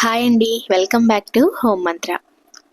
Hi అండి. Welcome back to home మంత్ర.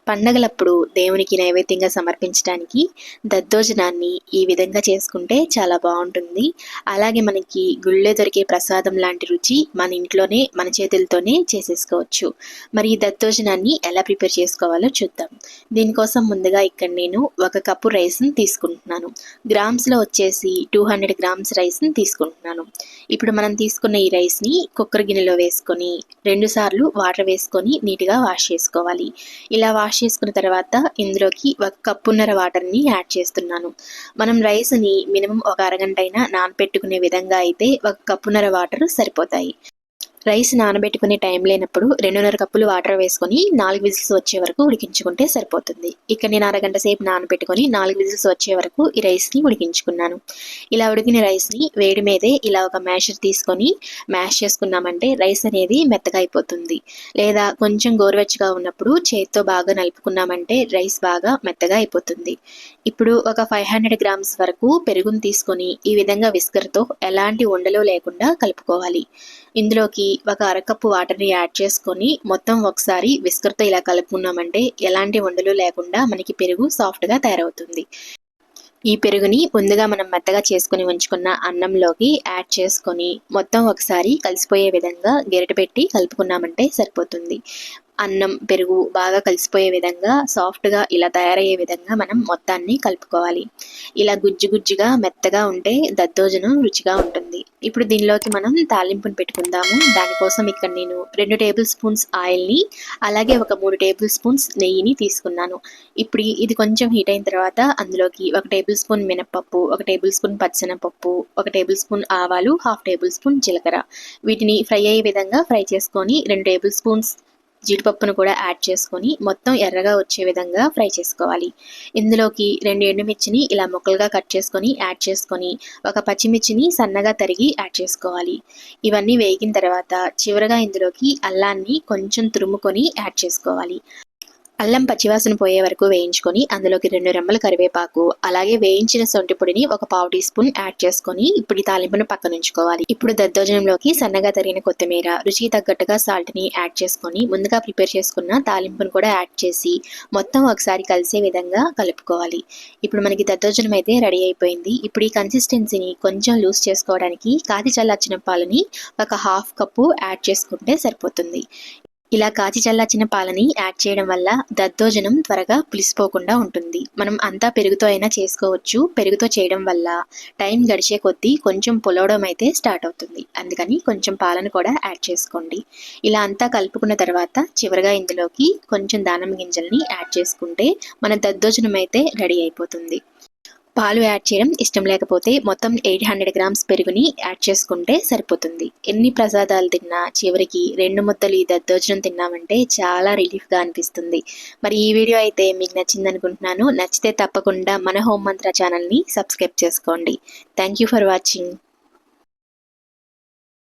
పండగలప్పుడు దేవునికి నైవేద్యంగా సమర్పించడానికి దద్దోజనాన్ని ఈ విధంగా చేసుకుంటే చాలా బాగుంటుంది. అలాగే మనకి గుళ్ళే దొరికే ప్రసాదం లాంటి రుచి మన ఇంట్లోనే మన చేతులతోనే చేసేసుకోవచ్చు. మరి ఈ దద్దోజనాన్ని ఎలా ప్రిపేర్ చేసుకోవాలో చూద్దాం. దీనికోసం ముందుగా ఇక్కడ నేను ఒక కప్పు రైస్ని తీసుకుంటున్నాను. గ్రామ్స్లో వచ్చేసి టూ హండ్రెడ్ గ్రామ్స్ రైస్ని తీసుకుంటున్నాను. ఇప్పుడు మనం తీసుకున్న ఈ రైస్ని కుక్కర్ గిన్నెలో వేసుకొని రెండు సార్లు వాటర్ వేసుకొని నీట్గా వాష్ చేసుకోవాలి. ఇలా వాష్ చేసుకున్న తర్వాత ఇందులోకి ఒక కప్పున్నర వాటర్ని యాడ్ చేస్తున్నాను. మనం రైస్ని మినిమం ఒక అరగంట అయినా నానపెట్టుకునే విధంగా అయితే ఒక కప్పున్నర వాటర్ సరిపోతాయి. రైస్ నానబెట్టుకునే టైం లేనప్పుడు రెండున్నర కప్పులు వాటర్ వేసుకొని నాలుగు విజిల్స్ వచ్చే వరకు ఉడికించుకుంటే సరిపోతుంది. ఇక్కడ నేను అరగంట సేపు నానబెట్టుకొని నాలుగు విజిల్స్ వచ్చే వరకు ఈ రైస్ని ఉడికించుకున్నాను. ఇలా ఉడికిన రైస్ని వేడి మీదే ఇలా ఒక మ్యాషర్ తీసుకొని మ్యాష్ చేసుకున్నామంటే రైస్ అనేది మెత్తగా అయిపోతుంది. లేదా కొంచెం గోరువెచ్చగా ఉన్నప్పుడు చేతితో బాగా నలుపుకున్నామంటే రైస్ బాగా మెత్తగా అయిపోతుంది. ఇప్పుడు ఒక ఫైవ్ హండ్రెడ్ గ్రామ్స్ వరకు పెరుగును తీసుకొని ఈ విధంగా విస్కర్తో ఎలాంటి ఉండలు లేకుండా కలుపుకోవాలి. ఇందులోకి ఒక అరకప్పు వాటర్ని యాడ్ చేసుకొని మొత్తం ఒకసారి విస్కర్తో ఇలా కలుపుకున్నామంటే ఎలాంటి వండలు లేకుండా మనకి పెరుగు సాఫ్ట్గా తయారవుతుంది. ఈ పెరుగుని ముందుగా మనం మెత్తగా చేసుకుని ఉంచుకున్న అన్నంలోకి యాడ్ చేసుకొని మొత్తం ఒకసారి కలిసిపోయే విధంగా గెరటి పెట్టి కలుపుకున్నామంటే సరిపోతుంది. అన్నం పెరుగు బాగా కలిసిపోయే విధంగా సాఫ్ట్గా ఇలా తయారయ్యే విధంగా మనం మొత్తాన్ని కలుపుకోవాలి. ఇలా గుజ్జు గుజ్జుగా మెత్తగా ఉంటే దద్దోజనం రుచిగా ఉంటుంది. ఇప్పుడు దీనిలోకి మనం తాలింపుని పెట్టుకుందాము. దానికోసం ఇక్కడ నేను రెండు టేబుల్ స్పూన్స్ ఆయిల్ని అలాగే ఒక మూడు టేబుల్ స్పూన్స్ నెయ్యిని తీసుకున్నాను. ఇప్పుడు ఇది కొంచెం హీట్ అయిన తర్వాత అందులోకి ఒక టేబుల్ స్పూన్ మినప్పప్పు ఒక టేబుల్ స్పూన్ పచ్చనపప్పు ఒక టేబుల్ స్పూన్ ఆవాలు హాఫ్ టేబుల్ స్పూన్ జీలకర్ర. వీటిని ఫ్రై అయ్యే విధంగా ఫ్రై చేసుకొని రెండు టేబుల్ స్పూన్స్ జీడిపప్పును కూడా యాడ్ చేసుకొని మొత్తం ఎర్రగా వచ్చే విధంగా ఫ్రై చేసుకోవాలి. ఇందులోకి రెండు ఎండుమిర్చిని ఇలా ముక్కలుగా కట్ చేసుకొని యాడ్ చేసుకొని ఒక పచ్చిమిర్చిని సన్నగా తరిగి యాడ్ చేసుకోవాలి. ఇవన్నీ వేగిన తర్వాత చివరగా ఇందులోకి అల్లాన్ని కొంచెం తురుముకొని యాడ్ చేసుకోవాలి. అల్లం పచ్చివాసన పోయే వరకు వేయించుకొని అందులోకి రెండు రెమ్మల కరివేపాకు అలాగే వేయించిన సొంటి పొడిని ఒక పావు టీ స్పూన్ యాడ్ చేసుకొని ఇప్పుడు ఈ తాలింపును పక్కన ఉంచుకోవాలి. ఇప్పుడు దద్దోజనంలోకి సన్నగా తరిగిన కొత్తిమీర రుచికి తగ్గట్టుగా సాల్ట్ని యాడ్ చేసుకొని ముందుగా ప్రిపేర్ చేసుకున్న తాలింపును కూడా యాడ్ చేసి మొత్తం ఒకసారి కలిసే విధంగా కలుపుకోవాలి. ఇప్పుడు మనకి దద్దోజనం అయితే రెడీ అయిపోయింది. ఇప్పుడు ఈ కన్సిస్టెన్సీని కొంచెం లూజ్ చేసుకోవడానికి కాది చల్లార్చిన పాలని ఒక హాఫ్ కప్పు యాడ్ చేసుకుంటే సరిపోతుంది. ఇలా కాచి చల్లార్చిన పాలని యాడ్ చేయడం వల్ల దద్దోజనం త్వరగా పులిసిపోకుండా ఉంటుంది. మనం అంతా పెరుగుతో అయినా చేసుకోవచ్చు. పెరుగుతో చేయడం వల్ల టైం గడిచే కొద్దీ కొంచెం పులవడం అయితే స్టార్ట్ అవుతుంది. అందుకని కొంచెం పాలను కూడా యాడ్ చేసుకోండి. ఇలా అంతా కలుపుకున్న తర్వాత చివరిగా ఇందులోకి కొంచెం దానం గింజల్ని యాడ్ చేసుకుంటే మన దద్దోజనం అయితే రెడీ అయిపోతుంది. పాలు యాడ్ చేయడం ఇష్టం లేకపోతే మొత్తం ఎయిట్ హండ్రెడ్ గ్రామ్స్ పెరుగుని యాడ్ చేసుకుంటే సరిపోతుంది. ఎన్ని ప్రసాదాలు తిన్నా చివరికి రెండు ముద్దలు ఈ దద్దోజనం తిన్నామంటే చాలా రిలీఫ్గా అనిపిస్తుంది. మరి ఈ వీడియో అయితే మీకు నచ్చింది అనుకుంటున్నాను నచ్చితే తప్పకుండా మన హోమ్ మంత్ర ఛానల్ని సబ్స్క్రైబ్ చేసుకోండి. Thank you for watching.